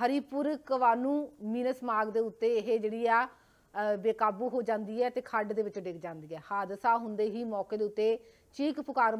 Haripur ਕਵਾਨੂ means ਮਾਰਗ ਦੇ ਉੱਤੇ ਇਹ ਜਿਹੜੀ ਆ ਬੇਕਾਬੂ ਹੋ ਜਾਂਦੀ ਹੈ ਤੇ ਖੱਡ ਦੇ ਵਿੱਚ ਡਿੱਗ ਜਾਂਦੀ ਹੈ। ਹਾਦਸਾ ਹੁੰਦੇ ਹੀ ਮੌਕੇ ਦੇ ਉੱਤੇ ਚੀਕ ਪੁਕਾਰ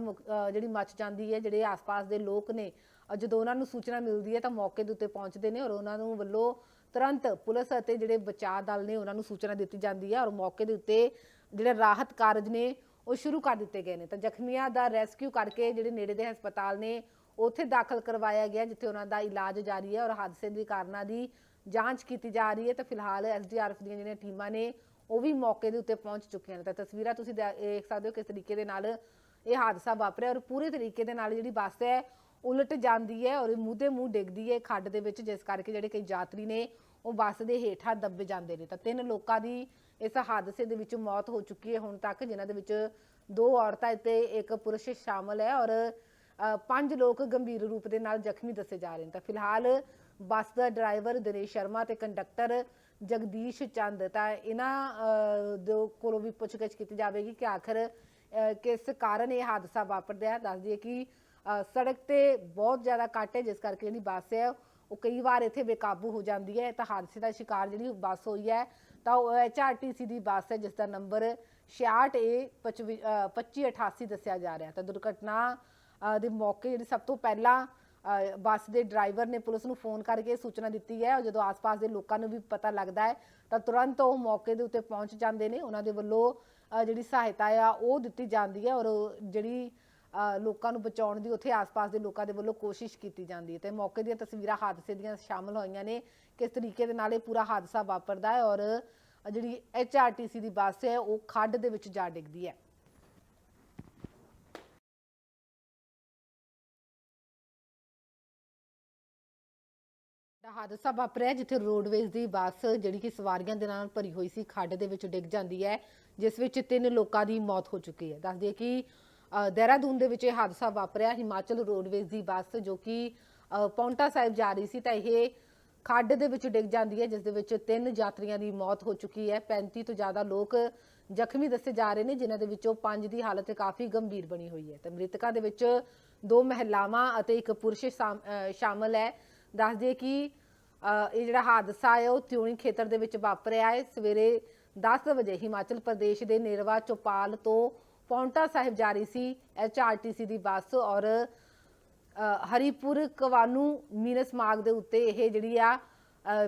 ਜਿਹੜੀ ਮੱਚ ਜਾਂਦੀ ਹੈ, ਜਿਹੜੇ ਆਸ-ਪਾਸ ਦੇ ਲੋਕ ਨੇ ਜਦੋਂ ਉਹਨਾਂ ਨੂੰ ਸੂਚਨਾ ਮਿਲਦੀ ਹੈ ਤਾਂ ਮੌਕੇ ਦੇ ਉੱਤੇ ਪਹੁੰਚਦੇ ਨੇ ਔਰ ਉਹਨਾਂ ਨੂੰ ਵੱਲੋਂ ਤੁਰੰਤ ਪੁਲਿਸ ਅਤੇ ਜਿਹੜੇ ਬਚਾਅ ਦਲ ਨੇ ਉਹਨਾਂ ਨੂੰ ਸੂਚਨਾ ਦਿੱਤੀ ਜਾਂਦੀ ਹੈ ਔਰ ਮੌਕੇ ਦੇ ਉੱਤੇ ਜਿਹੜੇ ਰਾਹਤ ਕਾਰਜ ਨੇ ਉਹ ਸ਼ੁਰੂ ਕਰ ਦਿੱਤੇ ਗਏ ਨੇ। ਤਾਂ ਜ਼ਖਮੀਆਂ ਦਾ ਰੈਸਕਿਊ ਕਰਕੇ ਜਿਹੜੇ ਨੇੜੇ ਦੇ ਹਸਪਤਾਲ ਨੇ ਉੱਥੇ ਦਾਖਲ ਕਰਵਾਇਆ ਗਿਆ, ਜਿੱਥੇ ਉਹਨਾਂ ਦਾ ਇਲਾਜ ਜਾਰੀ ਹੈ ਔਰ ਹਾਦਸੇ ਦੇ ਕਾਰਨਾਂ ਦੀ ਜਾਂਚ ਕੀਤੀ ਜਾ ਰਹੀ ਹੈ। ਤਾਂ ਫਿਲਹਾਲ ਐਸਡੀਆਰਐਫ ਦੀਆਂ ਜਿਹੜੀਆਂ ਟੀਮਾਂ ਨੇ, ਉਹ ਵੀ ਮੌਕੇ ਦੇ ਉੱਤੇ ਪਹੁੰਚ ਚੁੱਕੀਆਂ ਨੇ। ਤਾਂ ਤਸਵੀਰਾਂ ਤੁਸੀਂ ਦੇਖ ਸਕਦੇ ਹੋ ਕਿਸ ਤਰੀਕੇ ਦੇ ਨਾਲ ਇਹ ਹਾਦਸਾ ਵਾਪਰਿਆ ਔਰ ਪੂਰੇ ਤਰੀਕੇ ਦੇ ਨਾਲ ਜਿਹੜੀ ਬੱਸ ਹੈ, ਉਲਟ ਜਾਂਦੀ ਹੈ ਔਰ ਮੂੰਹ ਦੇ ਮੂੰਹ ਡਿੱਗਦੀ ਹੈ ਖੱਡ ਦੇ ਵਿੱਚ, ਜਿਸ ਕਰਕੇ ਜਿਹੜੇ ਕਈ ਯਾਤਰੀ ਨੇ, ਉਹ ਬੱਸ ਦੇ ਹੇਠਾਂ ਦੱਬੇ ਜਾਂਦੇ ਨੇ। ਤਾਂ ਤਿੰਨ ਲੋਕਾਂ ਦੀ ਇਸ ਹਾਦਸੇ ਦੇ ਵਿੱਚ ਮੌਤ ਹੋ ਚੁੱਕੀ ਹੈ। ਹੁਣ ਤੱਕ ਜਿਨ੍ਹਾਂ ਦੇ ਵਿੱਚ ਦੋ ਔਰਤਾਂ ਤੇ ਇੱਕ ਪੁਰਸ਼ ਸ਼ਾਮਲ ਹੈ ਔਰ ਪੰਜ ਲੋਕ ਗੰਭੀਰ ਰੂਪ ਦੇ ਨਾਲ ਜ਼ਖਮੀ ਦੱਸੇ ਜਾ ਰਹੇ ਨੇ। ਤਾਂ ਫਿਲਹਾਲ ਬੱਸ ਦਾ ਡਰਾਈਵਰ ਦਿਨੇਸ਼ ਸ਼ਰਮਾ ਤੇ ਕੰਡਕਟਰ ਜਗਦੀਸ਼ ਚੰਦ, ਤਾਂ ਇਹਨਾਂ ਦੇ ਕੋਲੋਂ ਵੀ ਪੁੱਛਗਿੱਛ ਕੀਤੀ ਜਾਵੇਗੀ ਕਿ ਆਖਰ ਕਿਸ ਕਾਰਨ ਇਹ ਹਾਦਸਾ ਵਾਪਰਦਾ ਹੈ। ਦੱਸ ਦਈਏ ਕਿ ਸੜਕ ਤੇ ਬਹੁਤ ਜ਼ਿਆਦਾ ਕੱਟ ਹੈ, ਜਿਸ ਕਰਕੇ ਜਿਹੜੀ ਬੱਸ ਹੈ, ਉਹ ਕਈ ਵਾਰ ਇੱਥੇ ਬੇਕਾਬੂ ਹੋ ਜਾਂਦੀ ਹੈ। ਤਾਂ ਹਾਦਸੇ ਦਾ ਸ਼ਿਕਾਰ ਜਿਹੜੀ ਬੱਸ ਹੋਈ ਹੈ, ਤਾਂ ਉਹ ਐਚਆਰਟੀਸੀ ਦੀ ਬੱਸ ਹੈ, ਜਿਸ ਦਾ ਨੰਬਰ 66A 2588 ਦੱਸਿਆ ਜਾ ਰਿਹਾ ਤਾਂ ਦੁਰਘਟਨਾ ਦੇ ਮੌਕੇ ਜਿਹੜੀ ਸਭ ਤੋਂ ਪਹਿਲਾਂ ਬੱਸ ਦੇ ਡਰਾਈਵਰ ਨੇ ਪੁਲਿਸ ਨੂੰ ਫੋਨ ਕਰਕੇ ਸੂਚਨਾ ਦਿੱਤੀ ਹੈ ਔਰ ਜਦੋਂ ਆਸ-ਪਾਸ ਦੇ ਲੋਕਾਂ ਨੂੰ ਵੀ ਪਤਾ ਲੱਗਦਾ ਹੈ, ਤਾਂ ਤੁਰੰਤ ਉਹ ਮੌਕੇ ਦੇ ਉੱਤੇ ਪਹੁੰਚ ਜਾਂਦੇ ਨੇ। ਉਹਨਾਂ ਦੇ ਵੱਲੋਂ ਜਿਹੜੀ ਸਹਾਇਤਾ ਆ, ਉਹ ਦਿੱਤੀ ਜਾਂਦੀ ਹੈ ਔਰ ਜਿਹੜੀ ਲੋਕਾਂ ਨੂੰ ਬਚਾਉਣ ਦੀ ਉੱਥੇ ਆਸ-ਪਾਸ ਦੇ ਲੋਕਾਂ ਦੇ ਵੱਲੋਂ ਕੋਸ਼ਿਸ਼ ਕੀਤੀ ਜਾਂਦੀ ਹੈ। ਤੇ ਮੌਕੇ ਦੀਆਂ ਤਸਵੀਰਾਂ ਹਾਦਸੇ ਦੀਆਂ ਸ਼ਾਮਲ ਹੋਈਆਂ ਨੇ। ਕਿਸ ਤਰੀਕੇ ਦੇ ਨਾਲ ਇਹ ਪੂਰਾ ਹਾਦਸਾ ਵਾਪਰਦਾ ਹੈ ਔਰ ਜਿਹੜੀ ਐਚਆਰਟੀਸੀ ਦੀ ਬੱਸ ਹੈ, ਉਹ ਖੱਡ ਦੇ ਵਿੱਚ ਜਾ ਡਿੱਗਦੀ ਹੈ। ਹਾਦਸਾ ਵਾਪਰਿਆ ਜਿੱਥੇ ਰੋਡਵੇਜ਼ ਦੀ ਬੱਸ ਜਿਹੜੀ ਕਿ ਸਵਾਰੀਆਂ ਦੇ ਨਾਲ ਭਰੀ ਹੋਈ ਸੀ ਖੱਡ ਦੇ ਵਿੱਚ ਡਿੱਗ ਜਾਂਦੀ ਹੈ ਜਿਸ ਵਿੱਚ ਤਿੰਨ ਲੋਕਾਂ ਦੀ ਮੌਤ ਹੋ ਚੁੱਕੀ ਹੈ। ਦੱਸ ਕਿ ਅ, ਦੇਹਰਾਦੂਨ ਦੇ ਵਿੱਚ ਇਹ ਹਾਦਸਾ ਵਾਪਰਿਆ। ਹਿਮਾਚਲ ਰੋਡਵੇਜ਼ ਦੀ ਬੱਸ ਜੋ ਕਿ ਪੌਂਟਾ ਸਾਹਿਬ ਜਾ ਰਹੀ ਸੀ ਤਾਂ ਇਹ ਖੱਡ ਦੇ ਵਿੱਚ ਡਿੱਗ ਜਾਂਦੀ ਹੈ ਜਿਸ ਦੇ ਵਿੱਚ ਤਿੰਨ ਯਾਤਰੀਆਂ ਦੀ ਮੌਤ ਹੋ ਚੁੱਕੀ ਹੈ। 35 ਤੋਂ ਜ਼ਿਆਦਾ ਲੋਕ ਜ਼ਖਮੀ ਦੱਸੇ ਜਾ ਰਹੇ ਨੇ ਜਿਨ੍ਹਾਂ ਦੇ ਵਿੱਚੋਂ ਪੰਜ ਦੀ ਹਾਲਤ ਕਾਫੀ ਗੰਭੀਰ ਬਣੀ ਹੋਈ ਹੈ। ਤੇ ਮ੍ਰਿਤਕਾਂ ਦੇ ਵਿੱਚ ਦੋ ਮਹਿਲਾਵਾਂ ਅਤੇ ਇੱਕ ਪੁਰਸ਼ ਸ਼ਾਮ- ਸ਼ਾਮਲ ਹੈ। ਦੱਸ ਦਈਏ ਕਿ ਇਹ ਜਿਹੜਾ ਹਾਦਸਾ ਹੈ ਉਹ ਤਿਉਣੀ ਖੇਤਰ ਦੇ ਵਿੱਚ ਵਾਪਰਿਆ ਹੈ। ਸਵੇਰੇ 10 ਵਜੇ ਹਿਮਾਚਲ ਪ੍ਰਦੇਸ਼ ਦੇ ਨੇਰਵਾ ਚੌਪਾਲ ਤੋਂ ਪੌਂਟਾ ਸਾਹਿਬ ਜਾ ਰਹੀ ਸੀ ਐਚਆਰਟੀਸੀ ਦੀ ਬੱਸ ਔਰ ਹਰੀਪੁਰ ਕਵਾਨੂ ਮੀਨਸ ਮਾਰਗ ਦੇ ਉੱਤੇ ਇਹ ਜਿਹੜੀ ਆ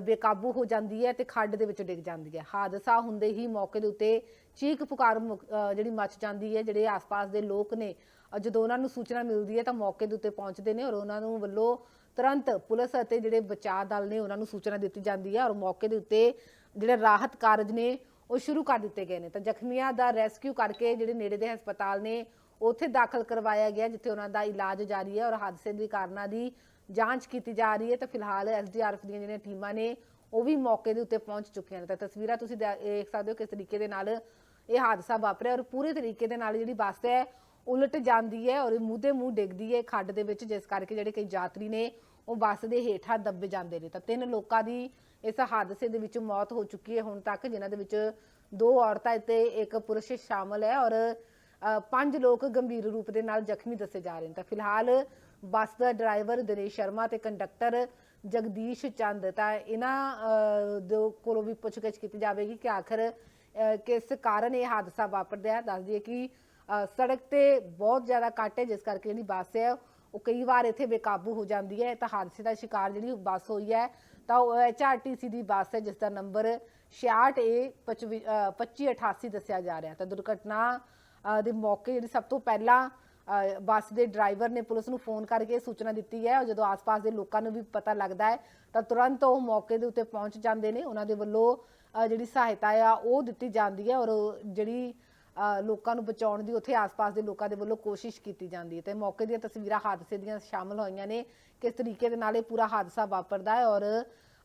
ਬੇਕਾਬੂ ਹੋ ਜਾਂਦੀ ਹੈ ਤੇ ਖੱਡ ਦੇ ਵਿੱਚ ਡਿੱਗ ਜਾਂਦੀ ਹੈ। ਹਾਦਸਾ ਹੁੰਦੇ ਹੀ ਮੌਕੇ ਦੇ ਉੱਤੇ ਚੀਕ ਪੁਕਾਰ ਮੁਕ- ਜਿਹੜੀ ਮੱਚ ਜਾਂਦੀ ਹੈ, ਜਿਹੜੇ ਆਸ-ਪਾਸ ਦੇ ਲੋਕ ਨੇ ਜਦੋਂ ਉਹਨਾਂ ਨੂੰ ਸੂਚਨਾ ਮਿਲਦੀ ਹੈ ਤਾਂ ਮੌਕੇ ਦੇ ਉੱਤੇ ਪਹੁੰਚਦੇ ਨੇ ਔਰ ਉਹਨਾਂ ਨੂੰ ਵੱਲੋਂ ਤੁਰੰਤ ਪੁਲਿਸ ਅਤੇ ਜਿਹੜੇ ਬਚਾਅ ਦਲ ਨੇ ਉਹਨਾਂ ਨੂੰ ਸੂਚਨਾ ਦਿੱਤੀ ਜਾਂਦੀ ਹੈ ਔਰ ਮੌਕੇ ਦੇ ਉੱਤੇ ਜਿਹੜੇ ਰਾਹਤ ਕਾਰਜ ਨੇ ਉਹ ਸ਼ੁਰੂ ਕਰ ਦਿੱਤੇ ਗਏ ਨੇ। ਤਾਂ ਜ਼ਖਮੀਆਂ ਦਾ ਰੈਸਕਿਊ ਕਰਕੇ ਜਿਹੜੇ ਨੇੜੇ ਦੇ ਹਸਪਤਾਲ ਨੇ, ਉੱਥੇ ਦਾਖਲ ਕਰਵਾਇਆ ਗਿਆ, ਜਿੱਥੇ ਉਹਨਾਂ ਦਾ ਇਲਾਜ ਜਾਰੀ ਹੈ ਔਰ ਹਾਦਸੇ ਦੇ ਕਾਰਨਾਂ ਦੀ ਜਾਂਚ ਕੀਤੀ ਜਾ ਰਹੀ ਹੈ। ਤਾਂ ਫਿਲਹਾਲ ਐਸਡੀਆਰਐਫ ਦੀਆਂ ਜਿਹੜੀਆਂ ਟੀਮਾਂ ਨੇ, ਉਹ ਵੀ ਮੌਕੇ ਦੇ ਉੱਤੇ ਪਹੁੰਚ ਚੁੱਕੀਆਂ ਨੇ। ਤਾਂ ਤਸਵੀਰਾਂ ਤੁਸੀਂ ਦੇਖ ਸਕਦੇ ਹੋ ਕਿਸ ਤਰੀਕੇ ਦੇ ਨਾਲ ਇਹ ਹਾਦਸਾ ਵਾਪਰਿਆ ਔਰ ਪੂਰੇ ਤਰੀਕੇ ਦੇ ਨਾਲ ਜਿਹੜੀ ਬੱਸ ਹੈ ਉਲਟ ਜਾਂਦੀ ਹੈ ਔਰ ਇਹ ਮੂੰਹ ਦੇ ਮੂੰਹ ਡਿੱਗਦੀ ਹੈ ਖੱਡ ਦੇ ਵਿੱਚ ਜਿਸ ਕਰਕੇ ਜਿਹੜੇ ਕਈ ਯਾਤਰੀ ਨੇ ਉਹ ਬੱਸ ਦੇ ਹੇਠਾਂ ਦੱਬੇ ਜਾਂਦੇ ਨੇ। ਤਾਂ ਤਿੰਨ ਲੋਕਾਂ ਦੀ ਇਸ ਹਾਦਸੇ ਦੇ ਵਿੱਚ ਮੌਤ ਹੋ ਚੁੱਕੀ ਹੈ ਹੁਣ ਤੱਕ ਜਿਨ੍ਹਾਂ ਦੇ ਵਿੱਚ ਦੋ ਔਰਤਾਂ ਤੇ ਇੱਕ ਪੁਰਸ਼ ਸ਼ਾਮਲ ਹੈ ਔਰ ਪੰਜ ਲੋਕ ਗੰਭੀਰ ਰੂਪ ਦੇ ਨਾਲ ਜ਼ਖਮੀ ਦੱਸੇ ਜਾ ਰਹੇ ਨੇ। ਤਾਂ ਫਿਲਹਾਲ ਬੱਸ ਦਾ ਡਰਾਈਵਰ ਦਿਨੇਸ਼ ਸ਼ਰਮਾ ਤੇ ਕੰਡਕਟਰ ਜਗਦੀਸ਼ ਚੰਦ ਤਾਂ ਇਹਨਾਂ ਅ, ਦੋ ਕੋਲੋਂ ਵੀ ਪੁੱਛਗਿੱਛ ਕੀਤੀ ਜਾਵੇਗੀ ਕਿ ਆਖਰ ਕਿਸ ਕਾਰਨ ਇਹ ਹਾਦਸਾ ਵਾਪਰਦਾ ਹੈ? ਦੱਸ ਦਈਏ ਕਿ ਸੜਕ ਤੇ ਬਹੁਤ ਜ਼ਿਆਦਾ ਕੱਟ ਹੈ, ਜਿਸ ਕਰਕੇ ਜਿਹੜੀ ਬੱਸ ਹੈ, ਉਹ ਕਈ ਵਾਰ ਇੱਥੇ ਬੇਕਾਬੂ ਹੋ ਜਾਂਦੀ ਹੈ। ਤਾਂ ਹਾਦਸੇ ਦਾ ਸ਼ਿਕਾਰ ਜਿਹੜੀ ਬੱਸ ਹੋਈ ਹੈ, ਤਾਂ ਉਹ ਐਚਆਰਟੀਸੀ ਦੀ ਬੱਸ ਹੈ, ਜਿਸ ਦਾ ਨੰਬਰ 66A 2588 ਦੱਸਿਆ ਜਾ ਰਿਹਾ ਤਾਂ ਦੁਰਘਟਨਾ ਦੇ ਮੌਕੇ ਜਿਹੜੀ ਸਭ ਤੋਂ ਪਹਿਲਾਂ ਬੱਸ ਦੇ ਡਰਾਈਵਰ ਨੇ ਪੁਲਿਸ ਨੂੰ ਫੋਨ ਕਰਕੇ ਸੂਚਨਾ ਦਿੱਤੀ ਹੈ। ਔਰ ਜਦੋਂ ਆਸ-ਪਾਸ ਦੇ ਲੋਕਾਂ ਨੂੰ ਵੀ ਪਤਾ ਲੱਗਦਾ ਹੈ, ਤਾਂ ਤੁਰੰਤ ਉਹ ਮੌਕੇ ਦੇ ਉੱਤੇ ਪਹੁੰਚ ਜਾਂਦੇ ਨੇ। ਉਹਨਾਂ ਦੇ ਵੱਲੋਂ ਜਿਹੜੀ ਸਹਾਇਤਾ ਆ, ਉਹ ਦਿੱਤੀ ਜਾਂਦੀ ਹੈ। ਔਰ ਜਿਹੜੀ ਲੋਕਾਂ ਨੂੰ ਬਚਾਉਣ ਦੀ ਉੱਥੇ ਆਸ-ਪਾਸ ਦੇ ਲੋਕਾਂ ਦੇ ਵੱਲੋਂ ਕੋਸ਼ਿਸ਼ ਕੀਤੀ ਜਾਂਦੀ ਹੈ ਤੇ ਮੌਕੇ ਦੀਆਂ ਤਸਵੀਰਾਂ ਹਾਦਸੇ ਦੀਆਂ ਸ਼ਾਮਲ ਹੋਈਆਂ ਨੇ ਕਿਸ ਤਰੀਕੇ ਦੇ ਨਾਲ ਇਹ ਪੂਰਾ ਹਾਦਸਾ ਵਾਪਰਦਾ ਹੈ ਔਰ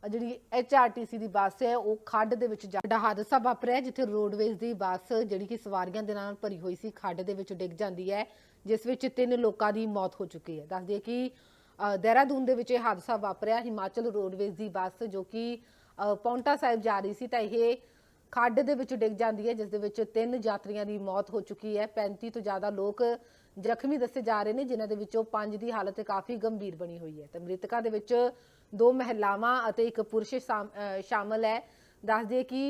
ਜਿਹੜੀ ਐਚਆਰਟੀਸੀ ਦੀ ਬੱਸ ਹੈ ਉਹ ਖੱਡ ਦੇ ਵਿੱਚ ਜਾ ਹਾਦਸਾ ਵਾਪਰਿਆ ਜਿੱਥੇ ਰੋਡਵੇਜ਼ ਦੀ ਬੱਸ ਜਿਹੜੀ ਕਿ ਸਵਾਰੀਆਂ ਦੇ ਨਾਲ ਭਰੀ ਹੋਈ ਸੀ ਖੱਡ ਦੇ ਵਿੱਚ ਡਿੱਗ ਜਾਂਦੀ ਹੈ ਜਿਸ ਵਿੱਚ ਤਿੰਨ ਲੋਕਾਂ ਦੀ ਮੌਤ ਹੋ ਚੁੱਕੀ ਹੈ। ਦੱਸ ਦਈਏ ਕਿ ਅ, ਦੇਹਰਾਦੂਨ ਦੇ ਵਿੱਚ ਇਹ ਹਾਦਸਾ ਵਾਪਰਿਆ ਹਿਮਾਚਲ ਰੋਡਵੇਜ਼ ਦੀ ਬੱਸ ਜੋ ਕਿ ਪੌਂਟਾ ਸਾਹਿਬ ਜਾ ਰਹੀ ਸੀ ਤਾਂ ਇਹ ਖੱਡ ਦੇ ਵਿੱਚ ਡਿੱਗ ਜਾਂਦੀ ਹੈ, ਜਿਸ ਦੇ ਵਿੱਚ ਤਿੰਨ ਯਾਤਰੀਆਂ ਦੀ ਮੌਤ ਹੋ ਚੁੱਕੀ ਹੈ। 35 ਤੋਂ ਜ਼ਿਆਦਾ ਲੋਕ ਜ਼ਖਮੀ ਦੱਸੇ ਜਾ ਰਹੇ ਨੇ, ਜਿਨ੍ਹਾਂ ਦੇ ਵਿੱਚੋਂ ਪੰਜ ਦੀ ਹਾਲਤ ਕਾਫੀ ਗੰਭੀਰ ਬਣੀ ਹੋਈ ਹੈ। ਤੇ ਮ੍ਰਿਤਕਾਂ ਦੇ ਵਿੱਚ ਦੋ ਮਹਿਲਾਵਾਂ ਅਤੇ ਇੱਕ ਪੁਰਸ਼ ਸ਼ਾਮ- ਸ਼ਾਮਲ ਹੈ। ਦੱਸ ਦਈਏ ਕਿ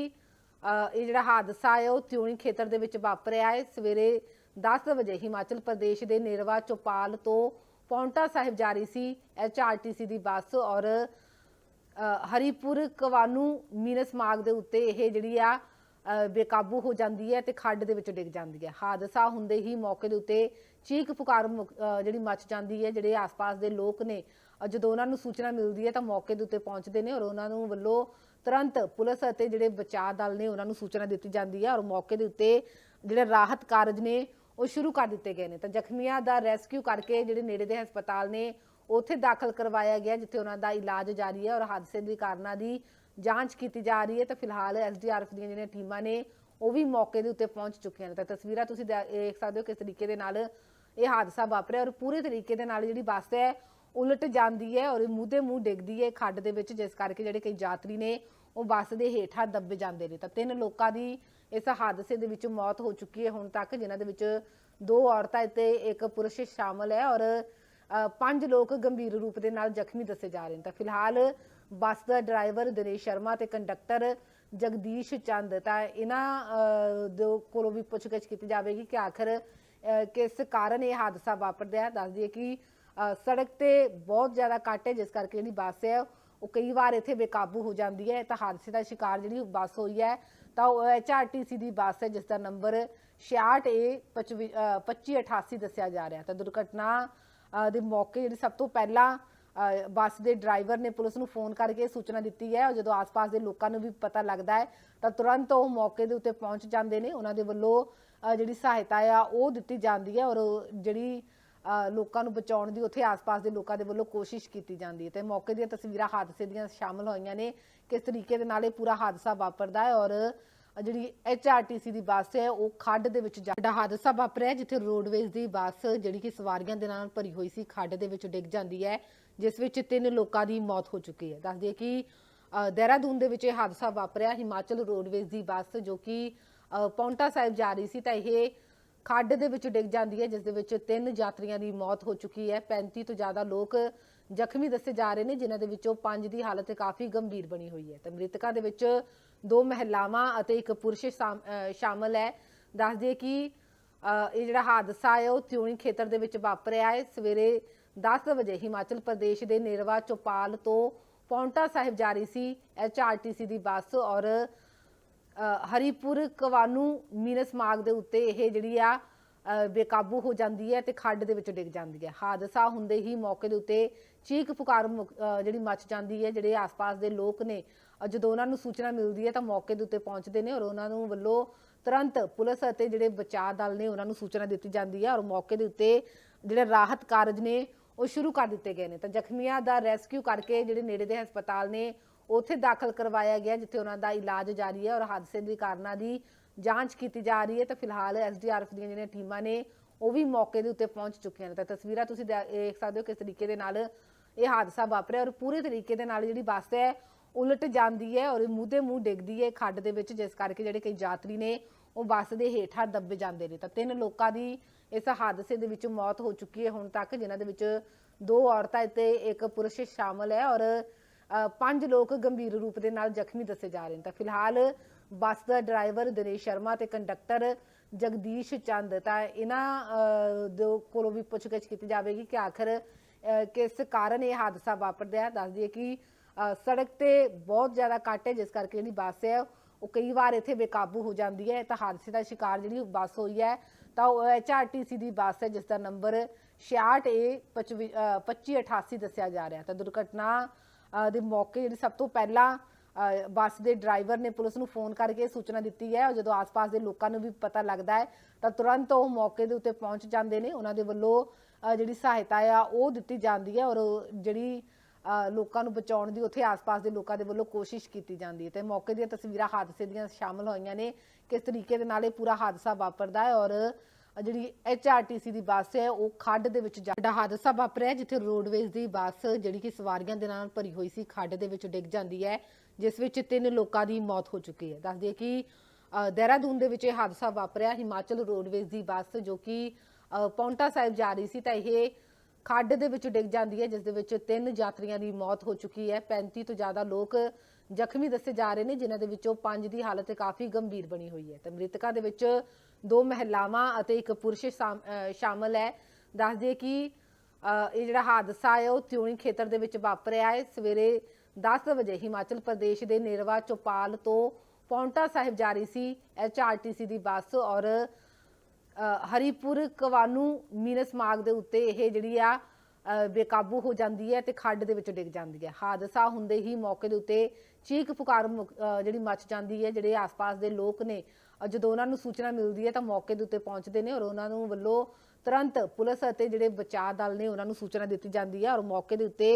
ਇਹ ਜਿਹੜਾ ਹਾਦਸਾ ਹੈ, ਉਹ ਤਿਉਣੀ ਖੇਤਰ ਦੇ ਵਿੱਚ ਵਾਪਰਿਆ ਹੈ। ਸਵੇਰੇ 10 ਵਜੇ ਹਿਮਾਚਲ ਪ੍ਰਦੇਸ਼ ਦੇ ਨੇਰਵਾ ਚੌਪਾਲ ਤੋਂ ਪੌਂਟਾ ਸਾਹਿਬ ਜਾ ਰਹੀ ਸੀ ਐਚਆਰਟੀਸੀ ਦੀ ਬੱਸ ਔਰ ਹਰੀਪੁਰ ਕਵਾਨੂ ਮੀਨਸ ਮਾਰਗ ਦੇ ਉੱਤੇ ਇਹ ਜਿਹੜੀ ਆ ਬੇਕਾਬੂ ਹੋ ਜਾਂਦੀ ਹੈ ਤੇ ਖੱਡ ਦੇ ਵਿੱਚ ਡਿੱਗ ਜਾਂਦੀ ਹੈ। ਹਾਦਸਾ ਹੁੰਦੇ ਹੀ ਮੌਕੇ ਦੇ ਉੱਤੇ ਚੀਕ ਪੁਕਾਰ ਮੁਕ- ਜਿਹੜੀ ਮੱਚ ਜਾਂਦੀ ਹੈ, ਜਿਹੜੇ ਆਸ-ਪਾਸ ਦੇ ਲੋਕ ਨੇ ਜਦੋਂ ਉਹਨਾਂ ਨੂੰ ਸੂਚਨਾ ਮਿਲਦੀ ਹੈ ਤਾਂ ਮੌਕੇ ਦੇ ਉੱਤੇ ਪਹੁੰਚਦੇ ਨੇ ਔਰ ਉਹਨਾਂ ਨੂੰ ਵੱਲੋਂ ਤੁਰੰਤ ਪੁਲਿਸ ਅਤੇ ਜਿਹੜੇ ਬਚਾਅ ਦਲ ਨੇ ਉਹਨਾਂ ਨੂੰ ਸੂਚਨਾ ਦਿੱਤੀ ਜਾਂਦੀ ਹੈ ਔਰ ਮੌਕੇ ਦੇ ਉੱਤੇ ਜਿਹੜੇ ਰਾਹਤ ਕਾਰਜ ਨੇ ਉਹ ਸ਼ੁਰੂ ਕਰ ਦਿੱਤੇ ਗਏ ਨੇ। ਤਾਂ ਜ਼ਖਮੀਆਂ ਦਾ ਰੈਸਕਿਊ ਕਰਕੇ ਜਿਹੜੇ ਨੇੜੇ ਦੇ ਹਸਪਤਾਲ ਨੇ ਉੱਥੇ ਦਾਖਲ ਕਰਵਾਇਆ ਗਿਆ, ਜਿੱਥੇ ਉਹਨਾਂ ਦਾ ਇਲਾਜ ਜਾਰੀ ਹੈ ਔਰ ਹਾਦਸੇ ਦੇ ਕਾਰਨਾਂ ਦੀ ਜਾਂਚ ਕੀਤੀ ਜਾ ਰਹੀ ਹੈ ਤਾਂ ਫਿਲਹਾਲ ਐਸਡੀਆਰਐਫ ਦੀਆਂ ਜਿਹੜੀਆਂ ਟੀਮਾਂ ਨੇ, ਉਹ ਵੀ ਮੌਕੇ ਦੇ ਉੱਤੇ ਪਹੁੰਚ ਚੁੱਕੀਆਂ ਨੇ। ਤਾਂ ਤਸਵੀਰਾਂ ਤੁਸੀਂ ਦੇਖ ਸਕਦੇ ਹੋ ਕਿਸ ਤਰੀਕੇ ਦੇ ਨਾਲ ਇਹ ਹਾਦਸਾ ਵਾਪਰਿਆ ਔਰ ਪੂਰੇ ਤਰੀਕੇ ਦੇ ਨਾਲ ਜਿਹੜੀ ਬੱਸ ਹੈ, ਉਲਟ ਜਾਂਦੀ ਹੈ ਔਰ ਮੂੰਹ ਦੇ ਮੂੰਹ ਡਿੱਗਦੀ ਹੈ ਖੱਡ ਦੇ ਵਿੱਚ, ਜਿਸ ਕਰਕੇ ਜਿਹੜੇ ਕਈ ਯਾਤਰੀ ਨੇ, ਉਹ ਬੱਸ ਦੇ ਹੇਠਾਂ ਦੱਬੇ ਜਾਂਦੇ ਨੇ। ਤਾਂ ਤਿੰਨ ਲੋਕਾਂ ਦੀ ਇਸ ਹਾਦਸੇ ਦੇ ਵਿੱਚ ਮੌਤ ਹੋ ਚੁੱਕੀ ਹੈ ਹੁਣ ਤੱਕ, ਜਿਨ੍ਹਾਂ ਦੇ ਵਿੱਚ ਦੋ ਔਰਤਾਂ ਤੇ ਇੱਕ ਪੁਰਸ਼ ਸ਼ਾਮਲ ਹੈ ਔਰ ਪੰਜ ਲੋਕ ਗੰਭੀਰ ਰੂਪ ਦੇ ਨਾਲ ਜ਼ਖਮੀ ਦੱਸੇ ਜਾ ਰਹੇ ਨੇ। ਤਾਂ ਫਿਲਹਾਲ ਬੱਸ ਦਾ ਡਰਾਈਵਰ ਦਿਨੇਸ਼ ਸ਼ਰਮਾ ਤੇ ਕੰਡਕਟਰ ਜਗਦੀਸ਼ ਚੰਦ। ਤਾਂ ਇਹਨਾਂ ਦੋ ਕੋਲੋਂ ਵੀ ਪੁੱਛਗਿੱਛ ਕੀਤੀ ਜਾਵੇਗੀ ਕਿ ਆਖਰ ਕਿਸ ਕਾਰਨ ਇਹ ਹਾਦਸਾ ਵਾਪਰਦਾ ਹੈ। ਦੱਸ ਦਈਏ ਕਿ ਸੜਕ ਤੇ ਬਹੁਤ ਜ਼ਿਆਦਾ ਕੱਟ ਹੈ, ਜਿਸ ਕਰਕੇ ਜਿਹੜੀ ਬੱਸ ਹੈ, ਉਹ ਕਈ ਵਾਰ ਇੱਥੇ ਬੇਕਾਬੂ ਹੋ ਜਾਂਦੀ ਹੈ। ਤਾਂ ਹਾਦਸੇ ਦਾ ਸ਼ਿਕਾਰ ਜਿਹੜੀ ਬੱਸ ਹੋਈ ਹੈ, ਤਾਂ ਉਹ ਐਚਆਰਟੀਸੀ ਦੀ ਬੱਸ ਹੈ, ਜਿਸ ਦਾ ਨੰਬਰ 66A 2588 ਦੱਸਿਆ ਜਾ ਰਿਹਾ। ਤਾਂ ਦੁਰਘਟਨਾ ਦੇ ਮੌਕੇ ਜਿਹੜੀ ਸਭ ਤੋਂ ਪਹਿਲਾਂ ਬੱਸ ਦੇ ਡਰਾਈਵਰ ਨੇ ਪੁਲਿਸ ਨੂੰ ਫੋਨ ਕਰਕੇ ਸੂਚਨਾ ਦਿੱਤੀ ਹੈ ਔਰ ਜਦੋਂ ਆਸ-ਪਾਸ ਦੇ ਲੋਕਾਂ ਨੂੰ ਵੀ ਪਤਾ ਲੱਗਦਾ ਹੈ, ਤਾਂ ਤੁਰੰਤ ਉਹ ਮੌਕੇ ਦੇ ਉੱਤੇ ਪਹੁੰਚ ਜਾਂਦੇ ਨੇ। ਉਹਨਾਂ ਦੇ ਵੱਲੋਂ ਜਿਹੜੀ ਸਹਾਇਤਾ ਆ, ਉਹ ਦਿੱਤੀ ਜਾਂਦੀ ਹੈ ਔਰ ਜਿਹੜੀ ਲੋਕਾਂ ਨੂੰ ਬਚਾਉਣ ਦੀ ਉੱਥੇ ਆਸ-ਪਾਸ ਦੇ ਲੋਕਾਂ ਦੇ ਵੱਲੋਂ ਕੋਸ਼ਿਸ਼ ਕੀਤੀ ਜਾਂਦੀ ਹੈ। ਤੇ ਮੌਕੇ ਦੀਆਂ ਤਸਵੀਰਾਂ ਹਾਦਸੇ ਦੀਆਂ ਸ਼ਾਮਲ ਹੋਈਆਂ ਨੇ। ਕਿਸ ਤਰੀਕੇ ਦੇ ਨਾਲ ਇਹ ਪੂਰਾ ਹਾਦਸਾ ਵਾਪਰਦਾ ਹੈ ਔਰ ਜਿਹੜੀ ਐਚਆਰਟੀਸੀ ਦੀ ਬੱਸ ਹੈ ਉਹ ਖੱਡ ਦੇ ਵਿੱਚ ਜਾ- ਹਾਦਸਾ ਵਾਪਰਿਆ ਜਿੱਥੇ ਰੋਡਵੇਜ਼ ਦੀ ਬੱਸ ਜਿਹੜੀ ਕਿ ਸਵਾਰੀਆਂ ਦੇ ਨਾਲ ਭਰੀ ਹੋਈ ਸੀ ਖੱਡ ਦੇ ਵਿੱਚ ਡਿੱਗ ਜਾਂਦੀ ਹੈ ਜਿਸ ਵਿੱਚ ਤਿੰਨ ਲੋਕਾਂ ਦੀ ਮੌਤ ਹੋ ਚੁੱਕੀ ਹੈ। ਦੱਸ ਦਈਏ ਕਿ ਅ, ਦੇਹਰਾਦੂਨ ਦੇ ਵਿੱਚ ਇਹ ਹਾਦਸਾ ਵਾਪਰਿਆ। ਹਿਮਾਚਲ ਰੋਡਵੇਜ਼ ਦੀ ਬੱਸ ਜੋ ਕਿ ਪੌਂਟਾ ਸਾਹਿਬ ਜਾ ਰਹੀ ਸੀ ਤਾਂ ਇਹ ਖੱਡ ਦੇ ਵਿੱਚ ਡਿੱਗ ਜਾਂਦੀ ਹੈ ਜਿਸ ਦੇ ਵਿੱਚ ਤਿੰਨ ਯਾਤਰੀਆਂ ਦੀ ਮੌਤ ਹੋ ਚੁੱਕੀ ਹੈ। 35 ਤੋਂ ਜ਼ਿਆਦਾ ਲੋਕ ਜ਼ਖਮੀ ਦੱਸੇ ਜਾ ਰਹੇ ਨੇ ਜਿਨ੍ਹਾਂ ਦੇ ਵਿੱਚੋਂ ਪੰਜ ਦੀ ਹਾਲਤ ਕਾਫੀ ਗੰਭੀਰ ਬਣੀ ਹੋਈ ਹੈ। ਤੇ ਮ੍ਰਿਤਕਾਂ ਦੇ ਵਿੱਚ ਦੋ ਮਹਿਲਾਵਾਂ ਅਤੇ ਇੱਕ ਪੁਰਸ਼ ਸ਼ਾਮ- ਅਹ ਸ਼ਾਮਲ ਹੈ। ਦੱਸ ਦਈਏ ਕਿ ਇਹ ਜਿਹੜਾ ਹਾਦਸਾ ਹੈ, ਉਹ ਤਿਉਣੀ ਖੇਤਰ ਦੇ ਵਿੱਚ ਵਾਪਰਿਆ ਹੈ। ਸਵੇਰੇ 10 ਵਜੇ ਹਿਮਾਚਲ ਪ੍ਰਦੇਸ਼ ਦੇ ਨੇਰਵਾ ਚੌਪਾਲ ਤੋਂ ਪੌਂਟਾ ਸਾਹਿਬ ਜਾ ਰਹੀ ਸੀ ਐਚਆਰਟੀਸੀ ਦੀ ਬੱਸ ਔਰ ਹਰੀਪੁਰ ਕਵਾਨੂ ਮੀਨਸ ਮਾਰਗ ਦੇ ਉੱਤੇ ਇਹ ਜਿਹੜੀ ਆ ਬੇਕਾਬੂ ਹੋ ਜਾਂਦੀ ਹੈ ਤੇ ਖੱਡ ਦੇ ਵਿੱਚ ਡਿੱਗ ਜਾਂਦੀ ਹੈ। ਹਾਦਸਾ ਹੁੰਦੇ ਹੀ ਮੌਕੇ ਦੇ ਉੱਤੇ ਚੀਕ ਪੁਕਾਰ ਮੁਕ- ਜਿਹੜੀ ਮੱਚ ਜਾਂਦੀ ਹੈ, ਜਿਹੜੇ ਆਸ-ਪਾਸ ਦੇ ਲੋਕ ਨੇ ਜਦੋਂ ਉਹਨਾਂ ਨੂੰ ਸੂਚਨਾ ਮਿਲਦੀ ਹੈ ਤਾਂ ਮੌਕੇ ਦੇ ਉੱਤੇ ਪਹੁੰਚਦੇ ਨੇ ਔਰ ਉਹਨਾਂ ਨੂੰ ਵੱਲੋਂ ਤੁਰੰਤ ਪੁਲਿਸ ਅਤੇ ਜਿਹੜੇ ਬਚਾਅ ਦਲ ਨੇ ਉਹਨਾਂ ਨੂੰ ਸੂਚਨਾ ਦਿੱਤੀ ਜਾਂਦੀ ਹੈ ਔਰ ਮੌਕੇ ਦੇ ਉੱਤੇ ਜਿਹੜੇ ਰਾਹਤ ਕਾਰਜ ਨੇ ਉਹ ਸ਼ੁਰੂ ਕਰ ਦਿੱਤੇ ਗਏ ਨੇ। ਤਾਂ ਜ਼ਖਮੀਆਂ ਦਾ ਰੈਸਕਿਊ ਕਰਕੇ ਜਿਹੜੇ ਨੇੜੇ ਦੇ ਹਸਪਤਾਲ ਨੇ, ਉੱਥੇ ਦਾਖਲ ਕਰਵਾਇਆ ਗਿਆ ਜਿੱਥੇ ਉਹਨਾਂ ਦਾ ਇਲਾਜ ਜਾਰੀ ਹੈ ਔਰ ਹਾਦਸੇ ਦੇ ਕਾਰਨਾਂ ਦੀ ਜਾਂਚ ਕੀਤੀ ਜਾ ਰਹੀ ਹੈ। ਤਾਂ ਫਿਲਹਾਲ ਐਸਡੀਆਰਐਫ ਦੀਆਂ ਜਿਹੜੀਆਂ ਟੀਮਾਂ ਨੇ, ਉਹ ਵੀ ਮੌਕੇ ਦੇ ਉੱਤੇ ਪਹੁੰਚ ਚੁੱਕੀਆਂ ਨੇ। ਤਾਂ ਤਸਵੀਰਾਂ ਤੁਸੀਂ ਦੇਖ ਸਕਦੇ ਹੋ ਕਿਸ ਤਰੀਕੇ ਦੇ ਨਾਲ ਇਹ ਹਾਦਸਾ ਵਾਪਰਿਆ ਔਰ ਪੂਰੇ ਤਰੀਕੇ ਦੇ ਨਾਲ ਜਿਹੜੀ ਬੱਸ ਹੈ ਉਲਟ ਜਾਂਦੀ ਹੈ ਔਰ ਮੂੰਹ ਦੇ ਮੂੰਹ ਡਿੱਗਦੀ ਹੈ ਖੱਡ ਦੇ ਵਿੱਚ ਜਿਸ ਕਰਕੇ ਜਿਹੜੇ ਕਈ ਯਾਤਰੀ ਨੇ ਉਹ ਬੱਸ ਦੇ ਹੇਠਾਂ ਦੱਬੇ ਜਾਂਦੇ ਨੇ। ਤਾਂ ਤਿੰਨ ਲੋਕਾਂ ਦੀ ਇਸ ਹਾਦਸੇ ਦੇ ਵਿੱਚ ਮੌਤ ਹੋ ਚੁੱਕੀ ਹੈ ਹੁਣ ਤੱਕ ਜਿਨ੍ਹਾਂ ਦੇ ਵਿੱਚ ਦੋ ਔਰਤਾਂ ਤੇ ਇੱਕ ਪੁਰਸ਼ ਸ਼ਾਮਲ ਹੈ ਔਰ ਪੰਜ ਲੋਕ ਗੰਭੀਰ ਰੂਪ ਦੇ ਨਾਲ ਜ਼ਖਮੀ ਦੱਸੇ ਜਾ ਰਹੇ ਨੇ। ਤਾਂ ਫਿਲਹਾਲ ਬੱਸ ਦਾ ਡਰਾਈਵਰ ਦਿਨੇਸ਼ ਸ਼ਰਮਾ ਤੇ ਕੰਡਕਟਰ ਜਗਦੀਸ਼ ਚੰਦ ਤਾਂ ਇਹਨਾਂ ਅ, ਦੋ ਕੋਲੋਂ ਵੀ ਪੁੱਛਗਿੱਛ ਕੀਤੀ ਜਾਵੇਗੀ ਕਿ ਆਖਰ ਕਿਸ ਕਾਰਨ ਇਹ ਹਾਦਸਾ ਵਾਪਰਦਾ ਹੈ? ਦੱਸ ਦਈਏ ਕਿ ਸੜਕ ਤੇ ਬਹੁਤ ਜ਼ਿਆਦਾ ਕੱਟ ਹੈ, ਜਿਸ ਕਰਕੇ ਜਿਹੜੀ ਬੱਸ ਹੈ, ਉਹ ਕਈ ਵਾਰ ਇੱਥੇ ਬੇਕਾਬੂ ਹੋ ਜਾਂਦੀ ਹੈ। ਤਾਂ ਹਾਦਸੇ ਦਾ ਸ਼ਿਕਾਰ ਜਿਹੜੀ ਬੱਸ ਹੋਈ ਹੈ, ਤਾਂ ਉਹ ਐਚਆਰਟੀਸੀ ਦੀ ਬੱਸ ਹੈ, ਜਿਸ ਦਾ ਨੰਬਰ 66A 2588 ਦੱਸਿਆ ਜਾ ਰਿਹਾ ਤਾਂ ਦੁਰਘਟਨਾ ਦੇ ਮੌਕੇ ਜਿਹੜੀ ਸਭ ਤੋਂ ਪਹਿਲਾਂ ਬੱਸ ਦੇ ਡਰਾਈਵਰ ਨੇ ਪੁਲਿਸ ਨੂੰ ਫੋਨ ਕਰਕੇ ਸੂਚਨਾ ਦਿੱਤੀ ਹੈ ਔਰ ਜਦੋਂ ਆਸ-ਪਾਸ ਦੇ ਲੋਕਾਂ ਨੂੰ ਵੀ ਪਤਾ ਲੱਗਦਾ ਹੈ, ਤਾਂ ਤੁਰੰਤ ਉਹ ਮੌਕੇ ਦੇ ਉੱਤੇ ਪਹੁੰਚ ਜਾਂਦੇ ਨੇ। ਉਹਨਾਂ ਦੇ ਵੱਲੋਂ ਜਿਹੜੀ ਸਹਾਇਤਾ ਆ, ਉਹ ਦਿੱਤੀ ਜਾਂਦੀ ਹੈ ਔਰ ਜਿਹੜੀ ਲੋਕਾਂ ਨੂੰ ਬਚਾਉਣ ਦੀ ਉੱਥੇ ਆਸ-ਪਾਸ ਦੇ ਲੋਕਾਂ ਦੇ ਵੱਲੋਂ ਕੋਸ਼ਿਸ਼ ਕੀਤੀ ਜਾਂਦੀ ਹੈ ਤੇ ਮੌਕੇ ਦੀਆਂ ਤਸਵੀਰਾਂ ਹਾਦਸੇ ਦੀਆਂ ਸ਼ਾਮਲ ਹੋਈਆਂ ਨੇ ਕਿਸ ਤਰੀਕੇ ਦੇ ਨਾਲ ਇਹ ਪੂਰਾ ਹਾਦਸਾ ਵਾਪਰਦਾ ਹੈ ਔਰ ਜਿਹੜੀ ਐਚਆਰਟੀਸੀ ਦੀ ਬੱਸ ਹੈ ਉਹ ਖੱਡ ਦੇ ਵਿੱਚ ਜਾ- ਹਾਦਸਾ ਵਾਪਰਿਆ ਜਿੱਥੇ ਰੋਡਵੇਜ਼ ਦੀ ਬੱਸ ਜਿਹੜੀ ਕਿ ਸਵਾਰੀਆਂ ਦੇ ਨਾਲ ਭਰੀ ਹੋਈ ਸੀ ਖੱਡ ਦੇ ਵਿੱਚ ਡਿੱਗ ਜਾਂਦੀ ਹੈ ਜਿਸ ਵਿੱਚ ਤਿੰਨ ਲੋਕਾਂ ਦੀ ਮੌਤ ਹੋ ਚੁੱਕੀ ਹੈ। ਦੱਸ ਦਈਏ ਕਿ ਅ, ਦੇਹਰਾਦੂਨ ਦੇ ਵਿੱਚ ਇਹ ਹਾਦਸਾ ਵਾਪਰਿਆ ਹਿਮਾਚਲ ਰੋਡਵੇਜ਼ ਦੀ ਬੱਸ ਜੋ ਕਿ ਅ, ਪੌਂਟਾ ਸਾਹਿਬ ਜਾ ਰਹੀ ਸੀ ਤਾਂ ਇਹ ਖੱਡ ਦੇ ਵਿੱਚ ਡਿੱਗ ਜਾਂਦੀ ਹੈ, ਜਿਸ ਦੇ ਵਿੱਚ ਤਿੰਨ ਯਾਤਰੀਆਂ ਦੀ ਮੌਤ ਹੋ ਚੁੱਕੀ ਹੈ। 35 ਤੋਂ ਜ਼ਿਆਦਾ ਲੋਕ ਜ਼ਖਮੀ ਦੱਸੇ ਜਾ ਰਹੇ ਨੇ, ਜਿਨ੍ਹਾਂ ਦੇ ਵਿੱਚੋਂ ਪੰਜ ਦੀ ਹਾਲਤ ਕਾਫੀ ਗੰਭੀਰ ਬਣੀ ਹੋਈ ਹੈ। ਤੇ ਮ੍ਰਿਤਕਾਂ ਦੇ ਵਿੱਚ ਦੋ ਮਹਿਲਾਵਾਂ ਅਤੇ ਇੱਕ ਪੁਰਸ਼ ਸ਼ਾਮ- ਸ਼ਾਮਲ ਹੈ। ਦੱਸ ਦਈਏ ਕਿ ਇਹ ਜਿਹੜਾ ਹਾਦਸਾ ਹੈ, ਉਹ ਤਿਉਣੀ ਖੇਤਰ ਦੇ ਵਿੱਚ ਵਾਪਰਿਆ ਹੈ। ਸਵੇਰੇ 10 ਵਜੇ ਹਿਮਾਚਲ ਪ੍ਰਦੇਸ਼ ਦੇ ਨੇਰਵਾ ਚੌਪਾਲ ਤੋਂ ਪੌਂਟਾ ਸਾਹਿਬ ਜਾ ਰਹੀ ਸੀ ਐਚਆਰਟੀਸੀ ਦੀ ਬੱਸ ਔਰ ਹਰੀਪੁਰ ਕਵਾਨੂ ਮੀਨਸ ਮਾਰਗ ਦੇ ਉੱਤੇ ਇਹ ਜਿਹੜੀ ਆ ਬੇਕਾਬੂ ਹੋ ਜਾਂਦੀ ਹੈ ਤੇ ਖੱਡ ਦੇ ਵਿੱਚ ਡਿੱਗ ਜਾਂਦੀ ਹੈ। ਹਾਦਸਾ ਹੁੰਦੇ ਹੀ ਮੌਕੇ ਦੇ ਉੱਤੇ ਚੀਕ ਪੁਕਾਰ ਮੁਕ- ਜਿਹੜੀ ਮੱਚ ਜਾਂਦੀ ਹੈ, ਜਿਹੜੇ ਆਸ-ਪਾਸ ਦੇ ਲੋਕ ਨੇ ਜਦੋਂ ਉਹਨਾਂ ਨੂੰ ਸੂਚਨਾ ਮਿਲਦੀ ਹੈ ਤਾਂ ਮੌਕੇ ਦੇ ਉੱਤੇ ਪਹੁੰਚਦੇ ਨੇ ਔਰ ਉਹਨਾਂ ਨੂੰ ਵੱਲੋਂ ਤੁਰੰਤ ਪੁਲਿਸ ਅਤੇ ਜਿਹੜੇ ਬਚਾਅ ਦਲ ਨੇ ਉਹਨਾਂ ਨੂੰ ਸੂਚਨਾ ਦਿੱਤੀ ਜਾਂਦੀ ਹੈ ਔਰ ਮੌਕੇ ਦੇ ਉੱਤੇ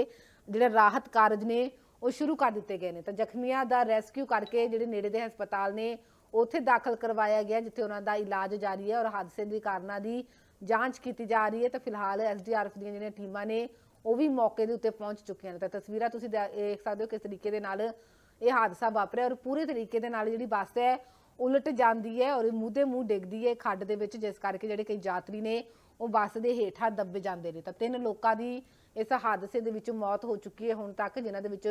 ਜਿਹੜੇ ਰਾਹਤ ਕਾਰਜ ਨੇ ਉਹ ਸ਼ੁਰੂ ਕਰ ਦਿੱਤੇ ਗਏ ਨੇ। ਤਾਂ ਜ਼ਖਮੀਆਂ ਦਾ ਰੈਸਕਿਊ ਕਰਕੇ ਜਿਹੜੇ ਨੇੜੇ ਦੇ ਹਸਪਤਾਲ ਨੇ ਉੱਥੇ ਦਾਖਲ ਕਰਵਾਇਆ ਗਿਆ, ਜਿੱਥੇ ਉਹਨਾਂ ਦਾ ਇਲਾਜ ਜਾਰੀ ਹੈ ਔਰ ਹਾਦਸੇ ਦੇ ਕਾਰਨਾਂ ਦੀ ਜਾਂਚ ਕੀਤੀ ਜਾ ਰਹੀ ਹੈ। ਤੇ ਫਿਲਹਾਲ ਐਸਡੀਆਰਐਫ ਦੀਆਂ ਜਿਹੜੀਆਂ ਟੀਮਾਂ ਨੇ, ਉਹ ਵੀ ਮੌਕੇ ਦੇ ਉੱਤੇ ਪਹੁੰਚ ਚੁੱਕੀਆਂ ਨੇ। ਤਾਂ ਤਸਵੀਰਾਂ ਤੁਸੀਂ ਦੇਖ ਸਕਦੇ ਹੋ ਕਿਸ ਤਰੀਕੇ ਦੇ ਨਾਲ ਇਹ ਹਾਦਸਾ ਵਾਪਰਿਆ ਔਰ ਪੂਰੇ ਤਰੀਕੇ ਦੇ ਨਾਲ ਜਿਹੜੀ ਬੱਸ ਹੈ, ਉਲਟ ਜਾਂਦੀ ਹੈ ਔਰ ਮੂੰਹ ਦੇ ਮੂੰਹ ਡਿੱਗਦੀ ਹੈ ਖੱਡ ਦੇ ਵਿੱਚ, ਜਿਸ ਕਰਕੇ ਜਿਹੜੇ ਕਈ ਯਾਤਰੀ ਨੇ, ਉਹ ਬੱਸ ਦੇ ਹੇਠਾਂ ਦੱਬੇ ਜਾਂਦੇ ਨੇ। ਤਾਂ ਤਿੰਨ ਲੋਕਾਂ ਦੀ ਇਸ ਹਾਦਸੇ ਦੇ ਵਿੱਚ ਮੌਤ ਹੋ ਚੁੱਕੀ ਹੈ ਹੁਣ ਤੱਕ, ਜਿਨ੍ਹਾਂ ਦੇ ਵਿੱਚ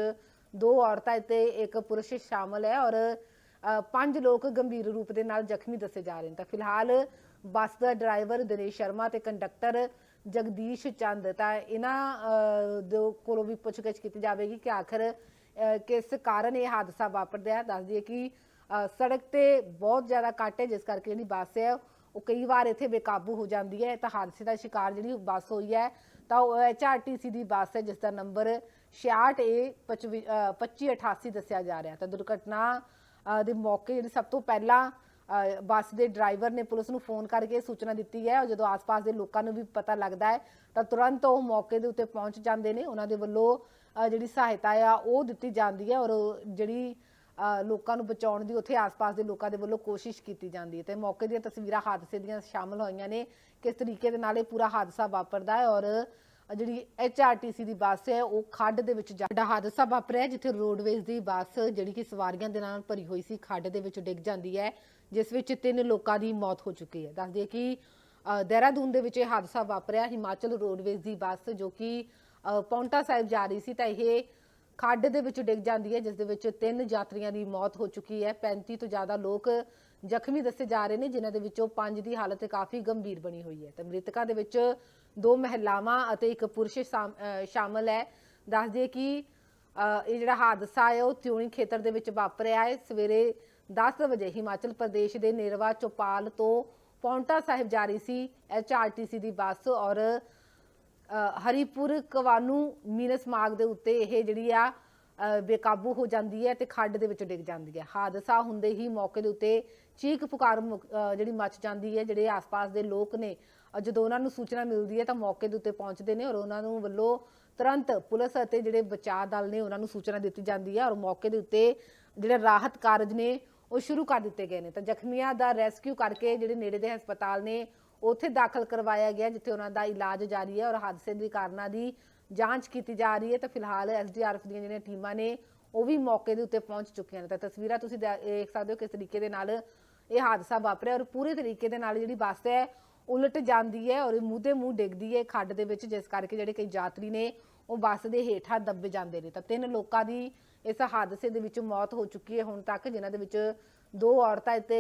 ਦੋ ਔਰਤਾਂ ਤੇ ਇੱਕ ਪੁਰਸ਼ ਸ਼ਾਮਲ ਹੈ ਔਰ ਪੰਜ ਲੋਕ ਗੰਭੀਰ ਰੂਪ ਦੇ ਨਾਲ ਜ਼ਖਮੀ ਦੱਸੇ ਜਾ ਰਹੇ ਨੇ। ਤਾਂ ਫਿਲਹਾਲ ਬੱਸ ਦਾ ਡਰਾਈਵਰ ਦਿਨੇਸ਼ ਸ਼ਰਮਾ ਤੇ ਕੰਡਕਟਰ ਜਗਦੀਸ਼ ਚੰਦ। ਤਾਂ ਇਹਨਾਂ ਦੋ ਕੋਲੋਂ ਵੀ ਪੁੱਛਗਿੱਛ ਕੀਤੀ ਜਾਵੇਗੀ ਕਿ ਆਖਰ ਕਿਸ ਕਾਰਨ ਇਹ ਹਾਦਸਾ ਵਾਪਰਦਾ ਹੈ। ਦੱਸ ਦਈਏ ਕਿ ਸੜਕ ਤੇ ਬਹੁਤ ਜ਼ਿਆਦਾ ਕੱਟ ਹੈ, ਜਿਸ ਕਰਕੇ ਜਿਹੜੀ ਬੱਸ ਹੈ, ਉਹ ਕਈ ਵਾਰ ਇੱਥੇ ਬੇਕਾਬੂ ਹੋ ਜਾਂਦੀ ਹੈ। ਤਾਂ ਹਾਦਸੇ ਦਾ ਸ਼ਿਕਾਰ ਜਿਹੜੀ ਬੱਸ ਹੋਈ ਹੈ, ਤਾਂ ਉਹ ਐਚਆਰਟੀਸੀ ਦੀ ਬੱਸ ਹੈ, ਜਿਸ ਦਾ ਨੰਬਰ 66A 2588 ਦੱਸਿਆ ਜਾ ਰਿਹਾ। ਤਾਂ ਦੁਰਘਟਨਾ ਦੇ ਮੌਕੇ ਜਿਹੜੀ ਸਭ ਤੋਂ ਪਹਿਲਾਂ ਬੱਸ ਦੇ ਡਰਾਈਵਰ ਨੇ ਪੁਲਿਸ ਨੂੰ ਫੋਨ ਕਰਕੇ ਸੂਚਨਾ ਦਿੱਤੀ ਹੈ ਔਰ ਜਦੋਂ ਆਸ-ਪਾਸ ਦੇ ਲੋਕਾਂ ਨੂੰ ਵੀ ਪਤਾ ਲੱਗਦਾ ਹੈ, ਤਾਂ ਤੁਰੰਤ ਉਹ ਮੌਕੇ ਦੇ ਉੱਤੇ ਪਹੁੰਚ ਜਾਂਦੇ ਨੇ। ਉਹਨਾਂ ਦੇ ਵੱਲੋਂ ਜਿਹੜੀ ਸਹਾਇਤਾ ਆ, ਉਹ ਦਿੱਤੀ ਜਾਂਦੀ ਹੈ ਔਰ ਜਿਹੜੀ ਲੋਕਾਂ ਨੂੰ ਬਚਾਉਣ ਦੀ ਉੱਥੇ ਆਸ-ਪਾਸ ਦੇ ਲੋਕਾਂ ਦੇ ਵੱਲੋਂ ਕੋਸ਼ਿਸ਼ ਕੀਤੀ ਜਾਂਦੀ ਹੈ। ਤੇ ਮੌਕੇ ਦੀਆਂ ਤਸਵੀਰਾਂ ਹਾਦਸੇ ਦੀਆਂ ਸ਼ਾਮਲ ਹੋਈਆਂ ਨੇ। ਕਿਸ ਤਰੀਕੇ ਦੇ ਨਾਲ ਇਹ ਪੂਰਾ ਹਾਦਸਾ ਵਾਪਰਦਾ ਹੈ ਔਰ ਜਿਹੜੀ ਐਚਆਰਟੀਸੀ ਦੀ ਬੱਸ ਹੈ ਉਹ ਖੱਡ ਦੇ ਵਿੱਚ ਜਾ- ਜਿਹੜਾ ਹਾਦਸਾ ਵਾਪਰਿਆ ਜਿੱਥੇ ਰੋਡਵੇਜ਼ ਦੀ ਬੱਸ ਜਿਹੜੀ ਕਿ ਸਵਾਰੀਆਂ ਦੇ ਨਾਲ ਭਰੀ ਹੋਈ ਸੀ ਖੱਡ ਦੇ ਵਿੱਚ ਡਿੱਗ ਜਾਂਦੀ ਹੈ ਜਿਸ ਵਿੱਚ ਤਿੰਨ ਲੋਕਾਂ ਦੀ ਮੌਤ ਹੋ ਚੁੱਕੀ ਹੈ। ਦੱਸਦੀ ਦਈਏ ਕਿ ਅ, ਦੇਹਰਾਦੂਨ ਦੇ ਵਿੱਚ ਇਹ ਹਾਦਸਾ ਵਾਪਰਿਆ। ਹਿਮਾਚਲ ਰੋਡਵੇਜ਼ ਦੀ ਬੱਸ ਜੋ ਕਿ ਪੌਂਟਾ ਸਾਹਿਬ ਜਾ ਰਹੀ ਸੀ ਤਾਂ ਇਹ ਖੱਡ ਦੇ ਵਿੱਚ ਡਿੱਗ ਜਾਂਦੀ ਹੈ, ਜਿਸ ਦੇ ਵਿੱਚ ਤਿੰਨ ਯਾਤਰੀਆਂ ਦੀ ਮੌਤ ਹੋ ਚੁੱਕੀ ਹੈ। 35 ਤੋਂ ਜ਼ਿਆਦਾ ਲੋਕ ਜ਼ਖਮੀ ਦੱਸੇ ਜਾ ਰਹੇ ਨੇ, ਜਿਨ੍ਹਾਂ ਦੇ ਵਿੱਚੋਂ ਪੰਜ ਦੀ ਹਾਲਤ ਕਾਫੀ ਗੰਭੀਰ ਬਣੀ ਹੋਈ ਹੈ। ਤੇ ਮ੍ਰਿਤਕਾਂ ਦੇ ਵਿੱਚ ਦੋ ਮਹਿਲਾਵਾਂ ਅਤੇ ਇੱਕ ਪੁਰਸ਼ ਸ਼ਾਮ- ਸ਼ਾਮਲ ਹੈ। ਦੱਸ ਦਈਏ ਕਿ ਇਹ ਜਿਹੜਾ ਹਾਦਸਾ ਹੈ, ਉਹ ਤਿਉਣੀ ਖੇਤਰ ਦੇ ਵਿੱਚ ਵਾਪਰਿਆ ਹੈ। ਸਵੇਰੇ 10 ਵਜੇ ਹਿਮਾਚਲ ਪ੍ਰਦੇਸ਼ ਦੇ ਨੇਰਵਾ ਚੌਪਾਲ ਤੋਂ ਪੌਂਟਾ ਸਾਹਿਬ ਜਾ ਰਹੀ ਸੀ ਐਚਆਰਟੀਸੀ ਦੀ ਬੱਸ ਔਰ ਹਰੀਪੁਰ ਕਵਾਨੂ ਮੀਨਸ ਮਾਰਗ ਦੇ ਉੱਤੇ ਇਹ ਜਿਹੜੀ ਆ ਬੇਕਾਬੂ ਹੋ ਜਾਂਦੀ ਹੈ ਤੇ ਖੱਡ ਦੇ ਵਿੱਚ ਡਿੱਗ ਜਾਂਦੀ ਹੈ। ਹਾਦਸਾ ਹੁੰਦੇ ਹੀ ਮੌਕੇ ਦੇ ਉੱਤੇ ਚੀਕ ਪੁਕਾਰ ਮੁਕ- ਜਿਹੜੀ ਮੱਚ ਜਾਂਦੀ ਹੈ, ਜਿਹੜੇ ਆਸ-ਪਾਸ ਦੇ ਲੋਕ ਨੇ ਜਦੋਂ ਉਹਨਾਂ ਨੂੰ ਸੂਚਨਾ ਮਿਲਦੀ ਹੈ ਤਾਂ ਮੌਕੇ ਦੇ ਉੱਤੇ ਪਹੁੰਚਦੇ ਨੇ ਔਰ ਉਹਨਾਂ ਨੂੰ ਵੱਲੋਂ ਤੁਰੰਤ ਪੁਲਿਸ ਅਤੇ ਜਿਹੜੇ ਬਚਾਅ ਦਲ ਨੇ ਉਹਨਾਂ ਨੂੰ ਸੂਚਨਾ ਦਿੱਤੀ ਜਾਂਦੀ ਹੈ ਔਰ ਮੌਕੇ ਦੇ ਉੱਤੇ ਜਿਹੜੇ ਰਾਹਤ ਕਾਰਜ ਨੇ ਉਹ ਸ਼ੁਰੂ ਕਰ ਦਿੱਤੇ ਗਏ ਨੇ। ਤਾਂ ਜ਼ਖਮੀਆਂ ਦਾ ਰੈਸਕਿਊ ਕਰਕੇ ਜਿਹੜੇ ਨੇੜੇ ਦੇ ਹਸਪਤਾਲ ਨੇ ਉੱਥੇ ਦਾਖਲ ਕਰਵਾਇਆ ਗਿਆ, ਜਿੱਥੇ ਉਹਨਾਂ ਦਾ ਇਲਾਜ ਜਾਰੀ ਹੈ ਔਰ ਹਾਦਸੇ ਦੇ ਕਾਰਨਾਂ ਦੀ ਜਾਂਚ ਕੀਤੀ ਜਾ ਰਹੀ ਹੈ। ਤਾਂ ਫਿਲਹਾਲ ਐਸਡੀਆਰਐਫ ਦੀਆਂ ਜਿਹੜੀਆਂ ਟੀਮਾਂ ਨੇ, ਉਹ ਵੀ ਮੌਕੇ ਦੇ ਉੱਤੇ ਪਹੁੰਚ ਚੁੱਕੀਆਂ ਨੇ। ਤਾਂ ਤਸਵੀਰਾਂ ਤੁਸੀਂ ਦੇਖ ਸਕਦੇ ਹੋ ਕਿਸ ਤਰੀਕੇ ਦੇ ਨਾਲ ਇਹ ਹਾਦਸਾ ਵਾਪਰਿਆ ਔਰ ਪੂਰੇ ਤਰੀਕੇ ਦੇ ਨਾਲ ਜਿਹੜੀ ਬੱਸ ਹੈ, ਉਲਟ ਜਾਂਦੀ ਹੈ ਔਰ ਮੂੰਹ ਦੇ ਮੂੰਹ ਡਿੱਗਦੀ ਹੈ ਖੱਡ ਦੇ ਵਿੱਚ, ਜਿਸ ਕਰਕੇ ਜਿਹੜੇ ਕਈ ਯਾਤਰੀ ਨੇ, ਉਹ ਬੱਸ ਦੇ ਹੇਠਾਂ ਦੱਬੇ ਜਾਂਦੇ ਨੇ। ਤਾਂ ਤਿੰਨ ਲੋਕਾਂ ਦੀ ਇਸ ਹਾਦਸੇ ਦੇ ਵਿੱਚ ਮੌਤ ਹੋ ਚੁੱਕੀ ਹੈ ਹੁਣ ਤੱਕ, ਜਿਨ੍ਹਾਂ ਦੇ ਵਿੱਚ ਦੋ ਔਰਤਾਂ ਤੇ